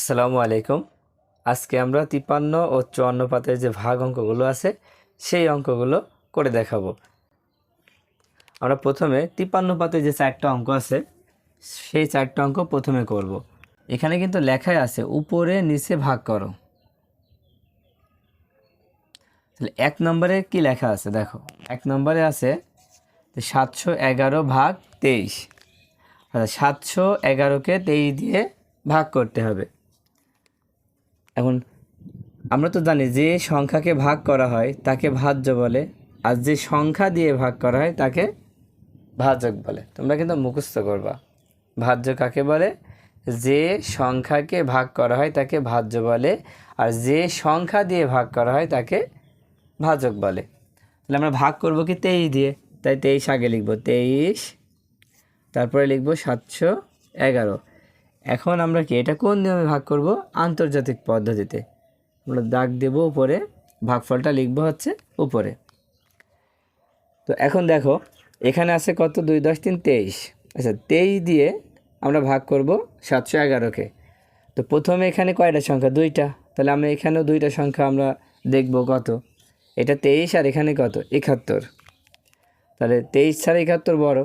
আসসালামু আলাইকুম। আজকে আমরা তিপান্ন ও চুয়ান্ন পাতের যে ভাগ অঙ্কগুলো আছে, সেই অঙ্কগুলো করে দেখাবো। আমরা প্রথমে তিপান্ন পাতে যে চারটা অঙ্ক আছে, সেই চারটা অঙ্ক প্রথমে করব। এখানে কিন্তু লেখাই আছে, উপরে নিচে ভাগ করো। তাহলে এক নম্বরে কি লেখা আছে দেখো, এক নম্বরে আছে সাতশো এগারো ভাগ তেইশ। সাতশো এগারোকে তেইশ দিয়ে ভাগ করতে হবে। এখন আমরা তো জানি যে সংখ্যাকে ভাগ করা হয় তাকে ভাজ্য বলে, আর যে সংখ্যা দিয়ে ভাগ করা হয় তাকে ভাজক বলে। তোমরা কিন্তু মুখস্থ করবা। ভাজ্য কাকে বলে? যে সংখ্যাকে ভাগ করা হয় তাকে ভাজ্য বলে, আর যে সংখ্যা দিয়ে ভাগ করা হয় তাকে ভাজক বলে। তাহলে আমরা ভাগ করব কি তেইশ দিয়ে? তাই তেইশ আগে লিখব। তেইশ, তারপরে লিখব সাতশো এগারো। এখন আমরা কি এটা কোন নিয়মে ভাগ করব? আন্তর্জাতিক পদ্ধতিতে। আমরা দাগ দেব উপরে, ভাগফলটা লিখব হচ্ছে উপরে। তো এখন দেখো, এখানে আছে কত? দুই দশ তিন তেইশ। আচ্ছা তেইশ দিয়ে আমরা ভাগ করব সাতশো এগারোকে তো প্রথমে এখানে কয়টা সংখ্যা? দুইটা। তাহলে আমরা এখানেও দুইটা সংখ্যা আমরা দেখব কত? এটা তেইশ আর এখানে কত? একাত্তর। তাহলে তেইশ ছাড়া একাত্তর বড়।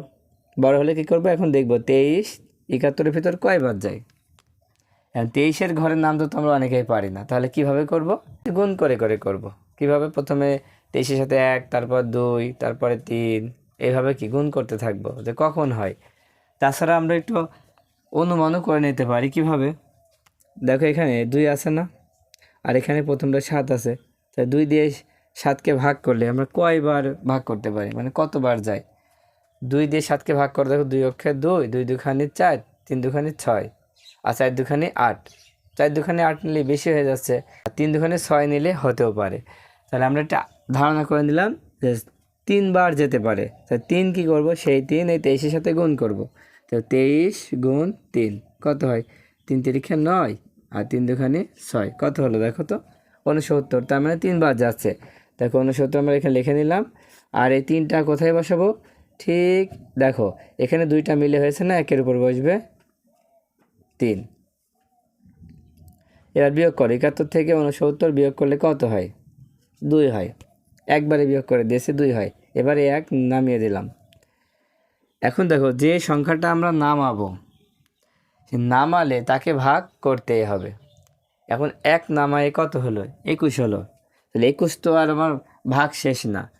বড় হলে কী করব? এখন দেখব তেইশ একাত্তরের ভিতর কয়বার যায়? তেইশের ঘরের নাম তো তোমরা অনেকেই পারি না। তাহলে কীভাবে করব? গুণ করে করে করব। কীভাবে প্রথমে তেইশের সাথে এক, তারপর দুই, তারপরে তিন এইভাবে কি গুণ করতে থাকব? যে কখন হয়? তাছাড়া আমরা একটু অনুমানও করে নিতে পারি কীভাবে? দেখো এখানে দুই আছে না? আর এখানে প্রথমটা সাত আছে। তাই দুই দিয়ে সাতকে ভাগ করলে আমরা কয়বার ভাগ করতে পারি? মানে কতবার যায়? দুই দিয়ে সাতকে ভাগ করে দেখো দুই অক্ষে দুই দুই দুখানি চার, তিন দুখানি ছয়, আর চার দুখানি আট। চার দুখানি আট নিলে বেশি হয়ে যাচ্ছে, আর তিন দুখানি ছয় নিলে হতেও পারে। তাহলে আমরা একটা ধারণা করে নিলাম যে তিনবার যেতে পারে। তাই তিন কি করব? সেই তিন, এই তেইশের সাথে গুণ করব। তো তেইশ গুণ তিন, কত হয়? তিন তিরিখে নয়, আর তিন দুখানি ছয়, কত হলো দেখো তো? উনসত্তর তার মানে তিনবার যাচ্ছে। দেখো উনসত্তর আমরা এখানে লিখে নিলাম, আর এই তিনটা কোথায় বসাবো? ঠিক, দেখো, এখানে দুইটা মিলে হয়েছে না, একের উপর বসবে তিন। এবার বিয়োগ করো, একাত্তর থেকে উনসত্তর বিয়োগ করলে কত হয়? দুই হয়। একবারে বিয়োগ করে দেশে দুই হয়। এবারে এক, নামিয়ে দিলাম। এখন দেখো, যে সংখ্যাটা আমরা নামাবো নামালে তাকে ভাগ করতেই হবে। এখন এক নামায় কত হলো? একুশ হলো। তাহলে একুশ তো আর আমার ভাগ শেষ না।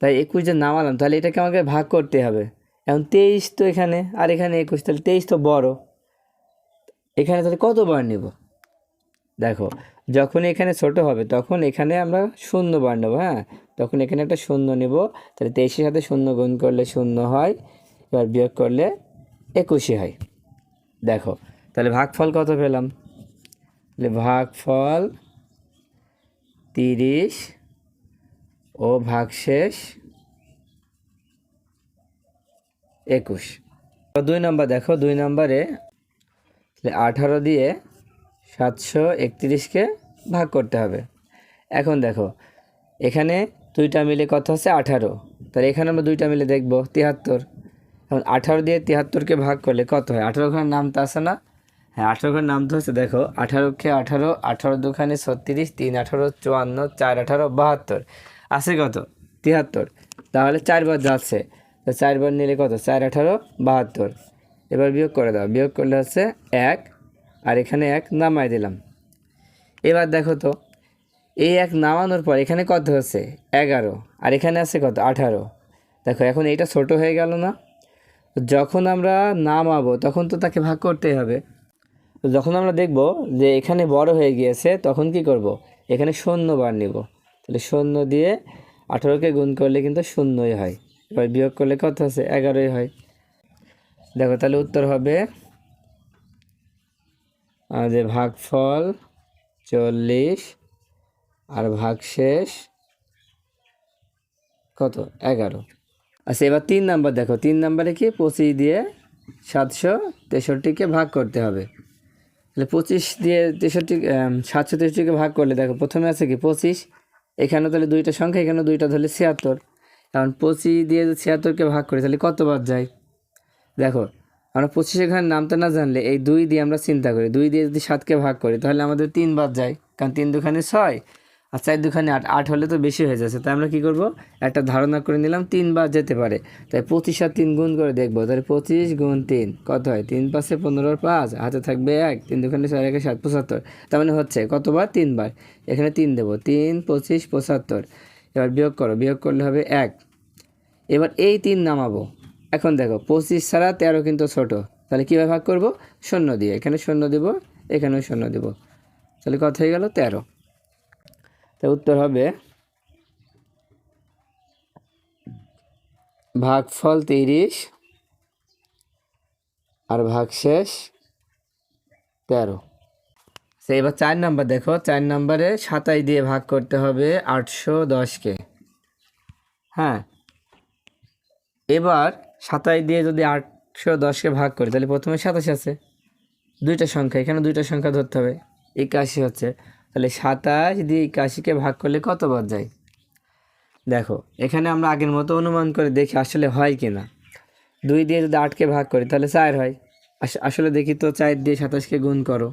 তাই একুশ যে নামালাম, তাহলে এটাকে আমাকে ভাগ করতে হবে। এখন তেইশ তো এখানে, আর এখানে একুশ, তাহলে তেইশ তো বড়। এখানে তাহলে কতবার নেব? দেখো, যখন এখানে ছোট হবে, তখন এখানে আমরা শূন্য বার নেব হ্যাঁ? তখন এখানে একটা শূন্য নেব, তাহলে তেইশের সাথে শূন্য গুণ করলে শূন্য হয়, এবার বিয়োগ করলে একুশে হয়। দেখো, তাহলে ভাগফল কত পেলাম? তাহলে ভাগফল তিরিশ ও ভাগশেষ একুশ। দুই নম্বর দেখো, দুই নম্বরে আঠারো দিয়ে সাতশো একত্রিশকে ভাগ করতে হবে। এখন দেখো, এখানে দুইটা মিলে কত হচ্ছে? আঠারো। তাহলে এখানে আমরা দুইটা মিলে দেখব, তিয়াত্তর। এখন আঠারো দিয়ে তিয়াত্তরকে ভাগ করলে কত হয়? আঠারো ঘরের নাম তো আছে না? হ্যাঁ আঠারো ঘরের নাম তো হচ্ছে, দেখো, আঠারোকে আঠারো আঠারো দুখানে ছত্রিশ, তিন আঠারো, চুয়ান্ন, চার আঠারো, বাহাত্তর। আছে কত? তিয়াত্তর। তাহলে চারবার যাচ্ছে। তো চারবার নিলে কত? চার, আঠারো, বাহাত্তর। এবার বিয়োগ করে দাও। বিয়োগ করলে হচ্ছে এক। আর এখানে এক নামাই দিলাম। এবার দেখো তো, এই এক নামানোর পর এখানে কত হচ্ছে? এগারো। আর এখানে আছে কত? আঠারো। দেখো, এখন এইটা ছোট হয়ে গেল না। যখন আমরা নামাবো, তখন তো তাকে ভাগ করতেই হবে। যখন আমরা দেখব যে এখানে বড় হয়ে গিয়েছে, তখন কি করব? এখানে শূন্য বার নিব। তাহলে শূন্য দিয়ে আঠেরোকে গুণ করলে কিন্তু শূন্যই হয়। এবার বিয়োগ করলে কত আছে? এগারোই হয়। দেখো তাহলে উত্তর হবে যে ভাগফল চল্লিশ আর ভাগশেষ কত? এগারো। আচ্ছা এবার তিন নাম্বার দেখো। তিন নাম্বারে কি? পঁচিশ দিয়ে সাতশো তেষট্টিকে ভাগ করতে হবে। তাহলে পঁচিশ দিয়ে তেষট্টি সাতশো তেষট্টিকে ভাগ করলে দেখো, প্রথমে আছে কি? পঁচিশ এখানে তাহলে দুইটা সংখ্যা, এখানে দুইটা ধরলে ছিয়াত্তর। এখন পঁচিশ দিয়ে ছিয়াত্তরকে ভাগ করি, তাহলে কতবার যায়? দেখো, আমরা পঁচিশের ঘরের নামটা না জানলে এই দুই দিয়ে আমরা চিন্তা করি। দুই দিয়ে যদি সাতকে ভাগ করি, তাহলে আমাদের তিন বাদ যায়, কারণ তিন দুখানে ছয়। আর চার দুখানে আট আট হলে তো বেশি হয়ে যাচ্ছে। তাই আমরা কী করব? একটা ধারণা করে নিলাম, তিন বার যেতে পারে। তাই পঁচিশ আর তিন গুণ করে দেখব। তাহলে পঁচিশ গুণ তিন, কত হয়? তিন পাশে পনেরোর পাঁচ, হাতে থাকবে এক, তিন দুখানে ছয়, একে সাত, পঁচাত্তর। তার মানে হচ্ছে কতবার? তিনবার। এখানে তিন দেবো, তিন, পঁচিশ, পঁচাত্তর। এবার বিয়োগ করো, বিয়োগ করলে হবে এক। এবার এই তিন নামাবো। এখন দেখো, পঁচিশ ছাড়া তেরো কিন্তু ছোট। তাহলে কীভাবে ভাগ করব? শূন্য দিয়ে। এখানে শূন্য দেব, এখানেও শূন্য দেব। তাহলে কত হয়ে গেল? তেরো। তো উত্তর হবে ভাগফল তিরিশ আর ভাগশেষ তেরো। তো এবার চার নাম্বার দেখো, চার নাম্বারে সাতাই দিয়ে ভাগ করতে হবে আটশো দশকে। হ্যাঁ এবার সাতাই দিয়ে যদি আটশো দশকে ভাগ করি, তাহলে প্রথমে সাতাশ আছে। দুইটা সংখ্যা, এখানে দুইটা সংখ্যা ধরতে হবে। একাশি হচ্ছে। তাহলে সাতাশ দিয়ে একাশিকে ভাগ করলে কতবার যায়? দেখো, এখানে আমরা আগের মতো অনুমান করে দেখি আসলে হয় কি না। দুই দিয়ে যদি আটকে ভাগ করি, তাহলে চার হয়। আস- আসলে দেখি তো চার দিয়ে সাতাশকে গুণ করো।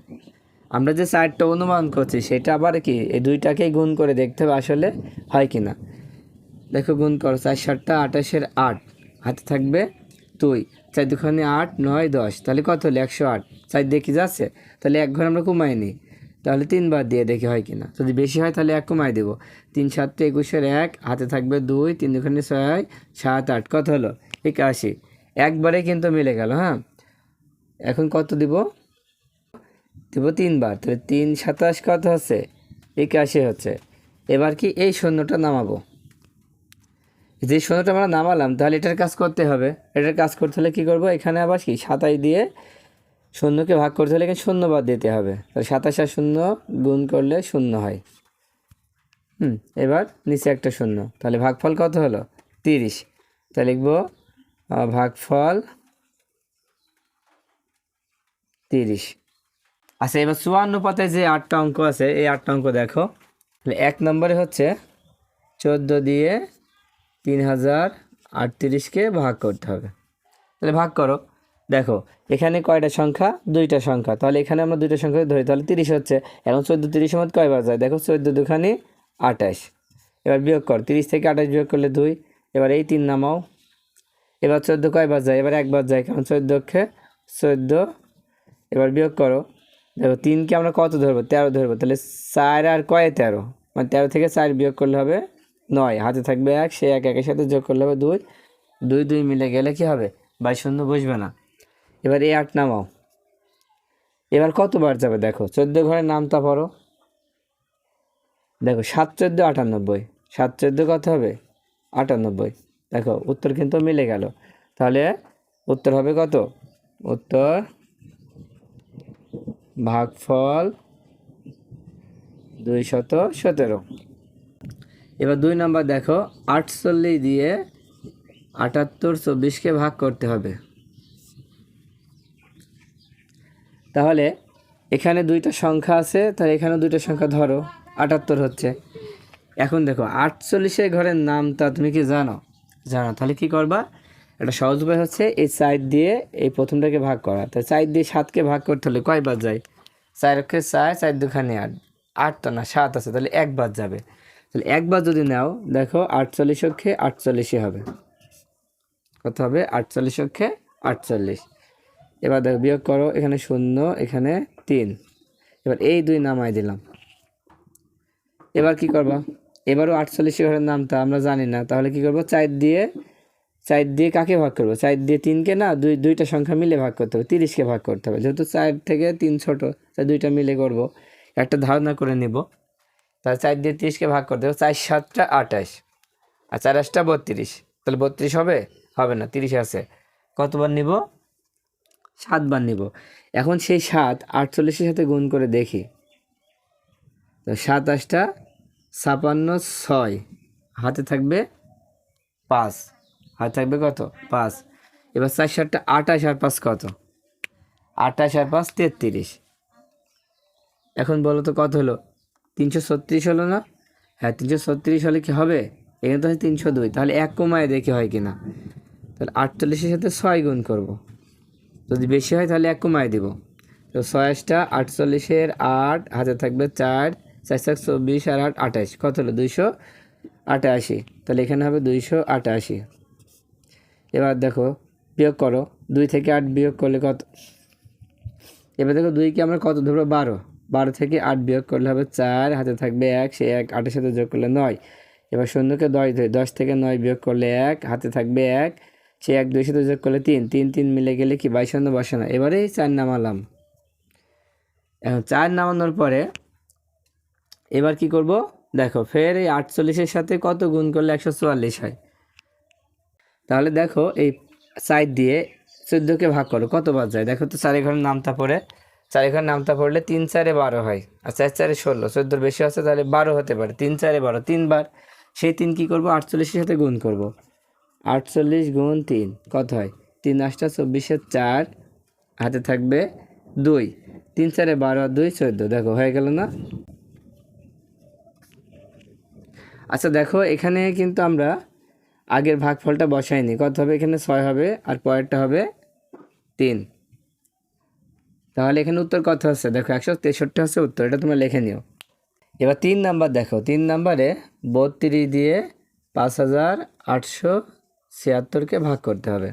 আমরা যে চারটা অনুমান করছি, সেটা আবার কি? এই দুইটাকেই গুণ করে দেখতে হবে আসলে হয় কি না। দেখো, গুণ করো, চার সাতটা আঠাশের আট। হাতে থাকবে দুই। চার দুখানে আট, নয়, দশ। তাহলে কত হলো? একশো আট। চার দিয়ে কি যাচ্ছে? তাহলে এক ঘর আমরা কমাই নিই। তাহলে তিনবার দিয়ে দেখি হয় কিনা। যদি বেশি হয় তাহলে এক কমাই দেবো। তিন সাতটা একুশের এক, হাতে থাকবে দুই, তিন দুখানে ছয়, সাত আট, কত হলো? একাশি। একবারে কিন্তু মিলে গেল হ্যাঁ? এখন কত দিব? দিব তিনবার, তাহলে তিন সাতাশ কত হচ্ছে? একাশি হচ্ছে। এবার কি এই শূন্যটা নামাবো? যে শূন্যটা আমরা নামালাম, তাহলে এটার কাজ করতে হবে। এটার কাজ করতে হলে কী করব? এখানে আবার কি সাতাই দিয়ে শূন্যকে ভাগ করতে হলে এখানে শূন্য বাদ দিতে হবে। তাহলে সাতাশ আর শূন্য গুণ করলে শূন্য হয়। হুম, এবার নিচে একটা শূন্য। তাহলে ভাগফল কত হলো? তিরিশ। তাহলে লিখব ভাগফল তিরিশ। আচ্ছা এবার চুয়ান্ন পাতে যে আটটা অঙ্ক আছে, এই আটটা অঙ্ক দেখো। তাহলে এক নম্বরে হচ্ছে চোদ্দ দিয়ে তিন হাজার আটত্রিশকে ভাগ করতে হবে। তাহলে ভাগ করো। দেখো, এখানে কয়টা সংখ্যা? দুইটা সংখ্যা। তাহলে এখানে আমরা দুইটা সংখ্যা ধরি, তাহলে তিরিশ হচ্ছে। এখন চোদ্দ তিরিশের মধ্যে কয়বার যায়? দেখো, চোদ্দ দুখানি আঠাশ। এবার বিয়োগ কর। তিরিশ থেকে আঠাশ বিয়োগ করলে দুই। এবার এই তিন নামাও। এবার চোদ্দ কয়বার যায়? এবার একবার যায়। কারণ চোদ্দোকে চোদ্দ। এবার বিয়োগ করো। দেখো, তিনকে আমরা কত ধরবো? তেরো ধরবো। তাহলে চার আর কয়ে তেরো? মানে তেরো থেকে চার বিয়োগ করলে হবে নয়। হাতে থাকবে এক, সে এক, একের সাথে যোগ করলে হবে দুই। দুই দুই মিলে গেলে কি হবে? বাই শূন্য বসবে না। এবার এই আট নামাও। এবার কতবার যাবে দেখো, চোদ্দ ঘরের নামটা পড়ো। দেখো, সাত চোদ্দ আটানব্বই। সাত চোদ্দ কত হবে? আটানব্বই। দেখো, উত্তর কিন্তু মিলে গেল। তাহলে উত্তর হবে কত? উত্তর ভাগফল দুই শত সতেরো। এবার দুই নাম্বার দেখো, আটচল্লিশ দিয়ে আটাত্তর চব্বিশকে ভাগ করতে হবে। তাহলে এখানে দুইটা সংখ্যা আছে, তাহলে এখানে দুইটা সংখ্যা ধরো, আটাত্তর হচ্ছে। এখন দেখো, আটচল্লিশের ঘরের নামটা তুমি কি জানো? জানো, তাহলে কি করবা? একটা সহজ উপায় হচ্ছে এই সাইড দিয়ে এই প্রথমটাকে ভাগ করা। তো সাইড দিয়ে সাতকে ভাগ করতে হলে কয়বার যায়? চারকে চার চার দুখানে আট। আট তো না, সাত আছে, তাহলে একবার যাবে। তাহলে একবার যদি নাও, দেখো আটচল্লিশ অক্ষে আটচল্লিশই হবে। কত হবে? আটচল্লিশ অক্ষে আটচল্লিশ। এবার দেখো, বিয়োগ করো, এখানে শূন্য, এখানে তিন। এবার এই দুই নামাই দিলাম। এবার কি করবা? এবারও আটচল্লিশ ঘরের নামটা আমরা জানি না। তাহলে কি করব? চার দিয়ে চার দিয়ে কাকে ভাগ করব? চার দিয়ে তিনকে না, দুই, দুইটা সংখ্যা মিলে ভাগ করতে হবে, তিরিশকে ভাগ করতে হবে। যেহেতু চার থেকে তিন ছোট, তাই দুইটা মিলে করব। একটা ধারণা করে নিব। তাহলে চার দিয়ে তিরিশকে ভাগ করতে হবে, চার সাতটা আঠাশ। আর চার আটটা বত্রিশ। তাহলে বত্রিশ হবে? হবে না, তিরিশ আছে। কতবার নিব? সাতবার নিব। এখন সেই সাত আটচল্লিশের সাথে গুণ করে দেখি। তো সাত আটটা ছাপান্ন ছয়। হাতে থাকবে পাঁচ। হাতে থাকবে কত? পাঁচ। এবার চার সাতটা আঠাশ আর পাঁচ কত? আঠাশ আর পাঁচ তেত্রিশ। এখন বলো তো কত হলো? তিনশো ছত্রিশ হলো না? হ্যাঁ তিনশো ছত্রিশ হলে কি হবে? এখানে তো তিনশো দুই। তাহলে এক কমায় দেখি হয় কি না তাহলে আটচল্লিশের সাথে ছয় গুণ করব। যদি বেশি হয় তাহলে এক কমাই দিব। তো ছয়াশটা আটচল্লিশের আট, হাতে থাকবে চার চার চার চব্বিশ আর আট, আঠাশ। কত হলো? দুইশো আটাশি। তাহলে এখানে হবে দুইশো আটাশি। এবার দেখো, বিয়োগ করো। দুই থেকে আট বিয়োগ করলে কত? এবার দেখো দুইকে আমরা কত ধরবো? বারো। বারো থেকে আট বিয়োগ করলে হবে চার, হাতে থাকবে এক, সে এক, আটের সাথে যোগ করলে নয়। এবার শূন্যকে দশ ধরে। দশ থেকে নয় বিয়োগ করলে এক, হাতে থাকবে এক সে এক দুই সাথে যোগ করলে তিন তিন তিন মিলে গেলে কি বাইশ শূন্য বসে না? এবারেই চার নামালাম। এখন চার নামানোর পরে এবার কি করব? দেখো, ফের এই আটচল্লিশের সাথে কত গুণ করলে একশো চুয়াল্লিশ হয়? তাহলে দেখো, এই সাইড দিয়ে চোদ্দোকে ভাগ করো কতবার যায়? দেখো তো চারি ঘরের নামতা পড়ে চারি ঘরের নামতা পড়লে তিন চারে বারো হয়, আর চার চারে ষোলো, চোদ্দোর বেশি আছে তাহলে বারো হতে পারে, তিন চারে বারো, তিনবার, সেই তিন কী করব? আটচল্লিশের সাথে গুণ করব। আটচল্লিশ গুণ তিন, কত হয়? তিন আটটা চব্বিশের চার, হাতে থাকবে দুই। তিন চারে বারো দুই চোদ্দ, দেখো, হয়ে গেল না? আচ্ছা দেখো, এখানে কিন্তু আমরা আগের ভাগফলটা বসাইনি। কত হবে? এখানে ছয় হবে আর পরেরটা হবে তিন। তাহলে এখানে উত্তর কত হচ্ছে দেখো, একশো তেষট্টি হচ্ছে উত্তর, এটা তোমরা লিখে নিও। এবার তিন নাম্বার দেখো, তিন নাম্বারে বত্রিশ দিয়ে পাঁচ হাজার আটশো ছিয়াত্তরকে ভাগ করতে হবে।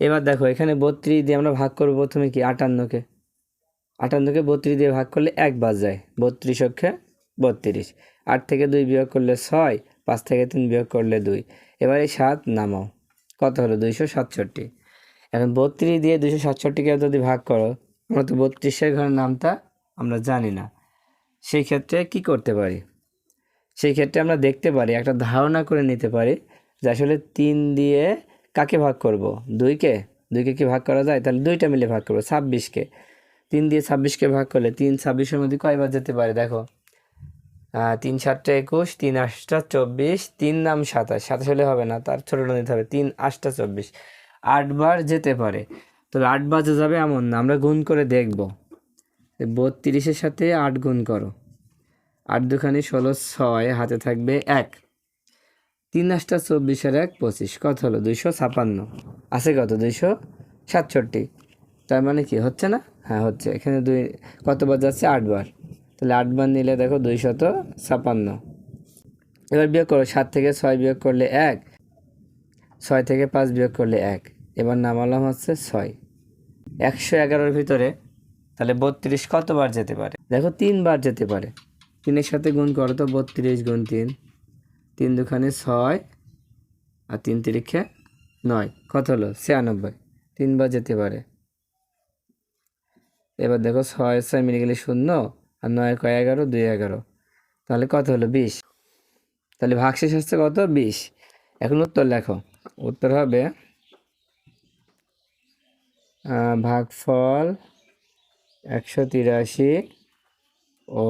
এবার দেখো, এখানে বত্রিশ দিয়ে আমরা ভাগ করব প্রথমে কি? আটান্নকে। আটান্নকে বত্রিশ দিয়ে ভাগ করলে এক বাদ যায়। বত্রিশ অক্ষে বত্রিশ। আট থেকে দুই বিয়োগ করলে ছয়, পাঁচ থেকে তিন বিয়োগ করলে দুই। এবার এই সাত নামাও। কত হলো? দুইশো সাতষট্টি। এখন বত্রিশ দিয়ে দুইশো সাতষট্টিকে যদি ভাগ করো, আমরা তো বত্রিশের ঘরের নামটা আমরা জানি না। সেই ক্ষেত্রে কি করতে পারি? সেই ক্ষেত্রে আমরা দেখতে পারি, একটা ধারণা করে নিতে পারি যে আসলে তিন দিয়ে কাকে ভাগ করব? দুইকে? দুইকে কি ভাগ করা যায়? তাহলে দুইটা মিলে ভাগ করব, ছাব্বিশকে। তিন দিয়ে ছাব্বিশকে ভাগ করলে তিন ছাব্বিশের মধ্যে কয়বার যেতে পারে? দেখো। তিন সাতটা একুশ, তিন আটটা চব্বিশ, তিন নাম সাতাশ। সাতাশ হলে হবে না, তার ছোটোটা নিতে হবে। তিন আটটা চব্বিশ। আটবার যেতে পারে। তো আটবার যে যাবে এমন না, আমরা গুণ করে দেখব। বত্রিশের সাথে আট গুণ করো। আট দুখানি ষোলো, ছয়, হাতে থাকবে এক। তিন আটটা চব্বিশের এক পঁচিশ। কত হলো? দুইশো ছাপান্ন। আছে কত? দুইশো সাতষট্টি। তার মানে কি? হচ্ছে না? হ্যাঁ হচ্ছে। এখানে দুই কতবার যাচ্ছে? আটবার তাহলে আটবার নিলে দেখো দুইশত ছাপান্ন। এবার বিয়োগ করো। সাত থেকে ছয় বিয়োগ করলে এক। ছয় থেকে পাঁচ বিয়োগ করলে এক। এবার নামালাম হচ্ছে ছয়। একশো এগারোর ভিতরে তাহলে বত্রিশ কতবার যেতে পারে? দেখো তিনবার যেতে পারে। তিনের সাথে গুণ করো তো বত্রিশ গুণ তিন। তিন দুখানে ছয় আর তিন তিরিখে নয়। কত হলো? ছিয়ানব্বই। তিনবার যেতে পারে। এবার দেখো ছয় ছয় মিলে গেলে শূন্য আর নয় কয় এগারো, দুই এগারো। তাহলে কত হলো? বিশ। তাহলে ভাগশেষ হচ্ছে কত? বিশ। এখন উত্তর লেখো। উত্তর হবে ভাগফল একশো তিরাশি ও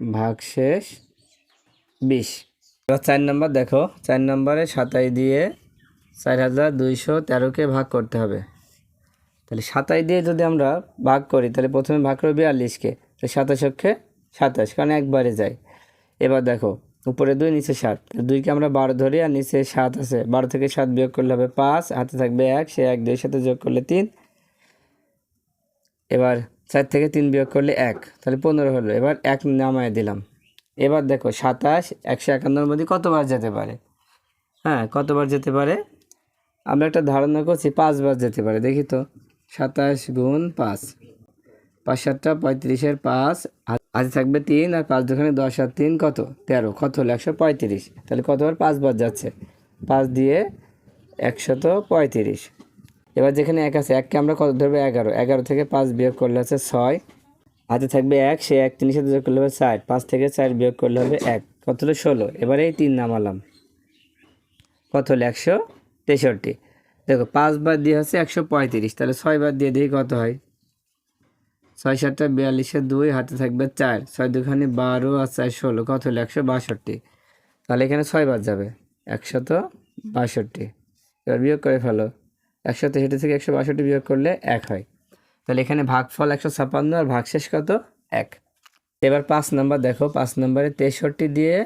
ভাগশেষ বিশ। এবার চার নম্বর দেখো, চার নম্বরে সাতাই দিয়ে চার হাজার দুইশো তেরোকে ভাগ করতে হবে। তাহলে সাতাই দিয়ে যদি আমরা ভাগ করি, তাহলে প্রথমে ভাগ করব বিয়াল্লিশকে, তো সাতাশ অক্ষে সাতাশ, কারণ একবারে যায়। এবার দেখো, উপরে দুই, নিচে সাত দুইকে আমরা বারো ধরি আর নিচে সাত আছে। বারো থেকে সাত বিয়োগ করলে হবে পাঁচ, হাতে থাকবে এক, সে এক দুই সাথে যোগ করলে তিন। এবার চার থেকে তিন বিয়োগ করলে এক, তাহলে পনেরো হলো। এবার এক নামায় দিলাম। এবার দেখো সাতাশ, একশো একান্নর মধ্যে কতবার যেতে পারে? হ্যাঁ কতবার যেতে পারে? আমরা একটা ধারণা করছি পাঁচবার যেতে পারে, দেখি তো। সাতাশ গুণ পাঁচ। পাঁচ সাতটা পঁয়ত্রিশের পাঁচ হাতে থাকবে তিন, আর পাঁচ দুখানে দশ আর তিন কত? তেরো। কত হলো? একশো পঁয়ত্রিশ। তাহলে কতবার পাঁচবার যাচ্ছে? পাঁচ দিয়ে একশত পঁয়ত্রিশ। এবার যেখানে এক আছে, এককে আমরা কত ধরবো? এগারো। এগারো থেকে পাঁচ বিয়োগ করলে হচ্ছে ছয়। হাতে থাকবে এক, সে এক তিনের সাথে যোগ করলে হবে চার। পাঁচ থেকে চার বিয়োগ করলে হবে এক। কত হলো? ষোলো। এবারে এই তিন নামালাম। কত হলো? একশো তেষট্টি। দেখো, পাঁচ বার দিয়ে হচ্ছে একশো পঁয়ত্রিশ। তাহলে ছয়বার দিয়ে দেখি কত হয়। ছয় সাতটা বিয়াল্লিশে দুই, হাতে থাকবে চার। ছয় দুখানে বারো আর চার ষোলো। কত হলো? একশো বাষট্টি। তাহলে এখানে ছয় বার যাবে। একশত বাষট্টি। এবার বিয়োগ করে ফেলো। একশো তেষট্টি থেকে একশো বাষট্টি বিয়োগ করলে এক হয়। তাহলে এখানে ভাগফল একশো ছাপান্ন আর ভাগশেষ কত? এক। এবার পাঁচ নাম্বার দেখো, পাঁচ নম্বরে তেষট্টি দিয়ে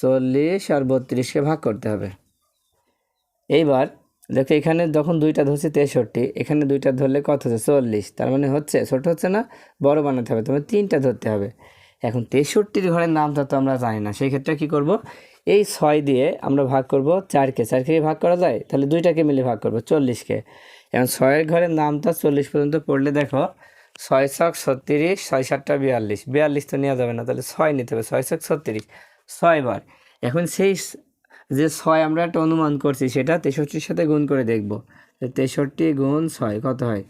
চল্লিশ আর বত্রিশকে ভাগ করতে হবে। এইবার দেখো এখানে যখন দুইটা ধরছে তেষট্টি, এখানে দুইটা ধরলে কত হচ্ছে? চল্লিশ। তার মানে হচ্ছে, ছোট হচ্ছে না, বড় বানাতে হবে। তোমার তিনটা ধরতে হবে। এখন তেষট্টির ঘরের নামটা তো আমরা জানি না, সেই ক্ষেত্রে কী করব? এই ছয় দিয়ে আমরা ভাগ করব চারকে। চারকে ভাগ করা যায়? তাহলে দুইটাকে মিলে ভাগ করব, চল্লিশকে। এখন ছয়ের ঘরের নামটা চল্লিশ পর্যন্ত পড়লে দেখো ছয় ছক ছত্রিশ, ছয় সাতটা বিয়াল্লিশ। বিয়াল্লিশ তো নেওয়া যাবে না, তাহলে ছয় নিতে হবে, ছয় ছক ছত্রিশ ছয়বার এখন সেই যে ছয় আমরা একটা অনুমান করছি, সেটা তেষট্টির সাথে গুণ করে দেখব। তেষট্টি গুণ ছয়, কত হয়?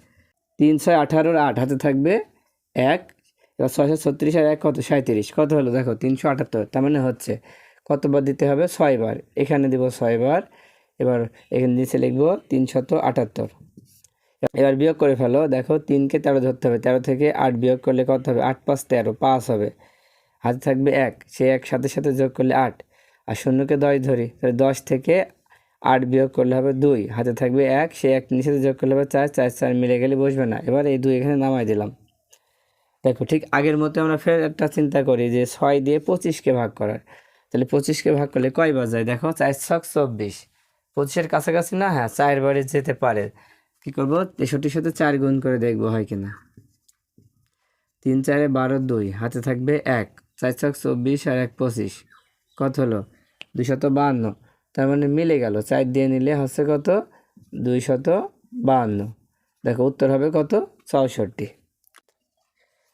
তিন ছয় আঠারোর আট, হাতে থাকবে এক। এবার ছয়শো ছত্রিশ আর এক কত? সাঁত্রিশ কত হলো? দেখো, তিনশো আটাত্তর। তার মানে হচ্ছে কতবার দিতে হবে? ছয়বার এখানে দেবো ছয়বার এবার এখানে নিচে লিখব তিনশত আটাত্তর। এবার বিয়োগ করে ফেলো। দেখো, তিনকে তেরো ধরতে হবে। তেরো থেকে আট বিয়োগ করলে কত হবে? আট পাঁচ তেরো, পাঁচ হবে। হাতে থাকবে এক। সে এক সাথে সাথে যোগ করলে আট। আর শূন্যকে দশ ধরি, তাহলে দশ থেকে আট বিয়োগ করলে হবে দুই। হাতে থাকবে এক। সে এক নিচে যোগ করলে হবে চার। চার চার মিলে গেলে বসবে না। এবার এই দুই এখানে নামাই দিলাম। দেখো, ঠিক আগের মতো আমরা ফের একটা চিন্তা করি যে ছয় দিয়ে পঁচিশকে ভাগ করার। তাহলে পঁচিশকে ভাগ করলে কয় যায় দেখো, চার ছক চব্বিশ। পঁচিশের কাছাকাছি না? হ্যাঁ চারবারে যেতে পারে। কী করব? তেষট্টির সাথে চার গুণ করে দেখব হয় কিনা। তিন চারে বারো দুই, হাতে থাকবে এক, চার ছক চব্বিশ আর এক পঁচিশ। কত হলো? দুইশত বাহান্ন। তার মানে মিলে গেল, চার দিয়ে নিলে হচ্ছে কত? দুইশত বাহান্ন। দেখো, উত্তর হবে কত? চৌষট্টি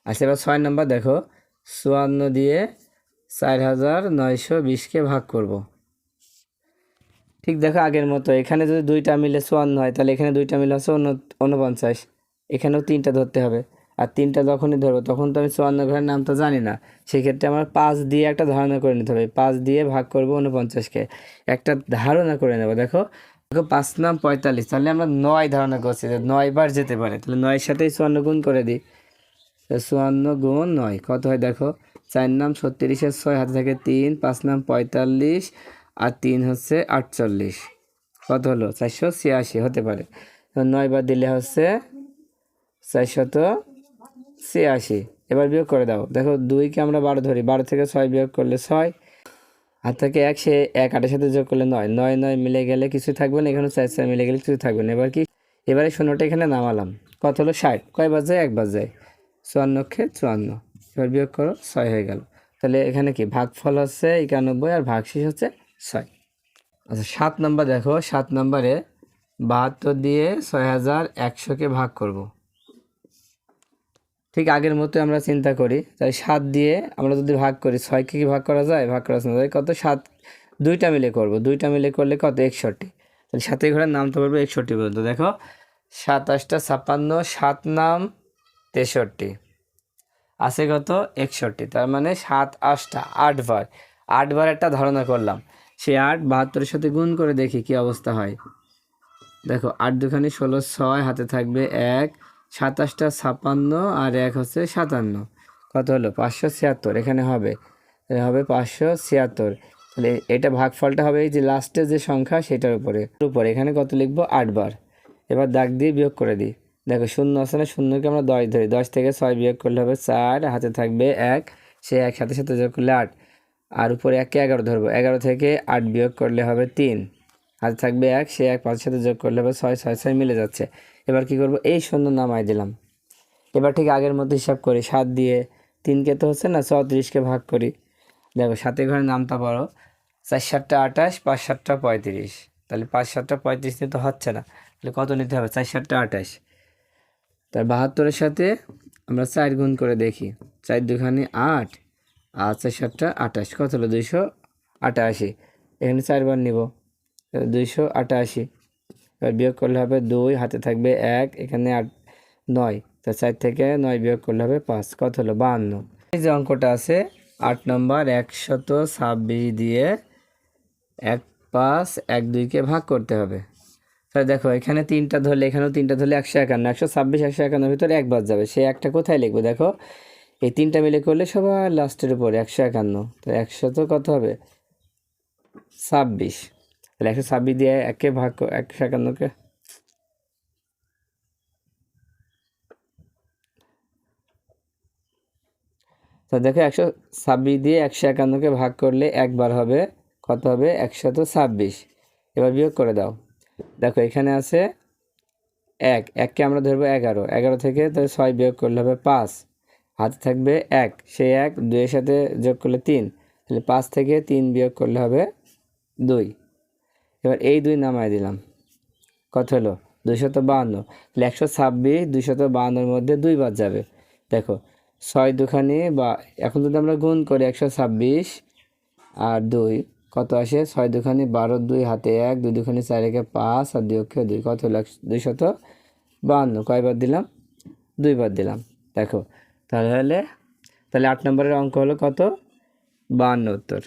আচ্ছা এবার ছয় নম্বর দেখো। চুয়ান্ন দিয়ে চার হাজার নয়শো বিশকে ভাগ করব। ঠিক দেখো আগের মতো, এখানে যদি দুইটা মিলে চুয়ান্ন হয়, তাহলে এখানে দুইটা মিলে হচ্ছে উন- উনপঞ্চাশ। এখানেও তিনটা ধরতে হবে। আর তিনটা যখনই ধরবো, তখন তো আমি চুয়ান্ন ঘরের নাম তো জানি না। সেক্ষেত্রে আমার পাঁচ দিয়ে একটা ধারণা করে নিতে হবে। পাঁচ দিয়ে ভাগ করব উনপঞ্চাশকে। একটা ধারণা করে নেব। দেখো দেখো পাঁচ নাম পঁয়তাল্লিশ, তাহলে আমরা নয় ধারণা করছি যে নয় বার যেতে পারে। তাহলে নয়ের সাথেই চুয়ান্ন গুণ করে দিই। চুয়ান্ন গুণ নয়, কত হয় দেখো? চার নাম ছত্রিশের ছয়, হাতে থাকে তিন। পাঁচ নাম পঁয়তাল্লিশ আর তিন হচ্ছে আটচল্লিশ। কত হলো? চারশো ছিয়াশি হতে পারে। নয় বার দিলে হচ্ছে চারশত ছিয়াশি। এবার বিয়োগ করে দাও। দেখো দুইকে আমরা বারো ধরি। বারো থেকে ছয় বিয়োগ করলে ছয়। আর থেকে এক সে এক আটের সাথে যোগ করলে নয়। নয় নয় মিলে গেলে কিছু থাকবে না। এখানে চার চার মিলে গেলে কিছু থাকবে না। এবার কি? এবারে শূন্যটা এখানে নামালাম। কত হলো? ষাট। কয় বার যায় একবার যায় চুয়ান্নকে চুয়ান্ন। এবার বিয়োগ করো, ছয় হয়ে গেল। তাহলে এখানে কি? ভাগফল হচ্ছে একানব্বই আর ভাগশেষ হচ্ছে ছয়। আচ্ছা সাত নম্বর দেখো, সাত নম্বরে বাহাত্তর দিয়ে ছয় হাজার একশোকে ভাগ করব। ঠিক আগের মতো আমরা চিন্তা করি, তাই সাত দিয়ে আমরা যদি ভাগ করি, ছয়কে কি ভাগ করা যায়? ভাগ করা যায় কত? সাত, দুইটা মিলে করব। দুইটা মিলে করলে কত? একষট্টি। তাহলে ঘরের নাম তো পারব একষট্টি পর্যন্ত দেখো, সাতাশটা ছাপ্পান্ন, সাত নাম তেষট্টি। আছে কত? একষট্টি। তার মানে সাত আটটা, আটবার। আটবার একটা ধারণা করলাম। সেই আট বাহাত্তরের সাথে গুণ করে দেখি কি অবস্থা হয়। দেখো, আট দুখানি ষোলো, ছয় হাতে থাকবে এক, সাতাশটা ছাপান্ন আর এক হচ্ছে সাতান্ন। কত হলো? পাঁচশো ছিয়াত্তর। এখানে হবে। হবে পাঁচশো ছিয়াত্তর। তাহলে এটা ভাগফলটা হবে এই যে লাস্টের যে সংখ্যা, সেটার উপরে। উপরে, এখানে কত লিখব? আটবার এবার দাগ দিয়ে বিয়োগ করে দিই। দেখো, শূন্য আছে না শূন্যকে আমরা দশ ধরি। দশ থেকে ছয় বিয়োগ করলে হবে চার, হাতে থাকবে এক। সে এক সাথে সাথে যোগ করলে আট। আর উপরে একে এগারো ধরবো। এগারো থেকে আট বিয়োগ করলে হবে তিন। হাতে থাকবে এক, সে এক পাঁচের সাথে যোগ করলে হবে ছয় ছয় ছয় মিলে যাচ্ছে। এবার কি করব? এই শূন্য নামাই দিলাম। এবার ঠিক আগের মতো হিসাব করি। সাত দিয়ে তিনকে তো হচ্ছে না, চৌত্রিশকে ভাগ করি। দেখো সাথে ঘরে নামটা পড়ো চার সাতটা আঠাশ, পাঁচ সাতটা পঁয়ত্রিশ। তাহলে পাঁচ সাতটা পঁয়ত্রিশ দিয়ে তো হচ্ছে না। তাহলে কত নিতে হবে? চার সাতটা আঠাশ। তার বাহাত্তরের সাথে আমরা চার গুণ করে দেখি। চার দুখানি আট। আর চার সাতটা আঠাশ কত হলো? দুইশো আটাশি। এখানে চারবার নিব। দুইশো আটাশি। এবার বিয়োগ করলে হবে দুই, হাতে থাকবে এক, এখানে আট, নয়। তা চার থেকে নয় বিয়োগ করলে হবে পাঁচ। কত হলো? বাহান্ন। এই যে অঙ্কটা আছে, আট নম্বর একশত ছাব্বিশ দিয়ে এক পাঁচ এক দুইকে ভাগ করতে হবে। তাহলে দেখো, এখানে তিনটা ধরলে, এখানেও তিনটা ধরলে একশো একান্ন। একশো ছাব্বিশ, একশো একান্নর ভিতরে একবার যাবে। সে একটা কোথায় লিখব? দেখো এই তিনটা মিলে করলে সবার লাস্টের উপরে, একশো একান্ন। তো একশো তো কত হবে? ছাব্বিশ। তাহলে একশো ছাব্বিশ দিয়ে একে ভাগ একশো একান্নকে তো দেখো একশো ছাব্বিশ দিয়ে একশো একান্নকে ভাগ করলে একবার হবে, কত হবে? একশত ছাব্বিশ। এবার বিয়োগ করে দাও। দেখো এখানে আছে এক, এককে আমরা ধরবো এগারো। এগারো থেকে তাহলে ছয় বিয়োগ করলে হবে পাঁচ। হাতে থাকবে এক। সেই এক দুইয়ের সাথে যোগ করলে তিন। তাহলে পাঁচ থেকে তিন বিয়োগ করলে হবে দুই। এবার এই দুই নামায় দিলাম। কত হলো? দুইশত বাহান্ন। তাহলে একশো ছাব্বিশ, দুইশত বাহান্নর মধ্যে দুই বাদ যাবে। দেখো, ছয় দুখানি বা এখন যদি আমরা গুণ করি একশো ছাব্বিশ আর দুই, কত আসে? ছয় দুখানি বারো, দুই হাতে এক, দুই দুখানি চার একে পাঁচ আর দুই অক্ষে দুই। কত হলো? দুইশত বাহান্ন। কয়বার দিলাম? দুইবার দিলাম। দেখো তাহলে তাহলে আট নম্বরের অঙ্ক হলো কত? বাহান্ন উত্তর।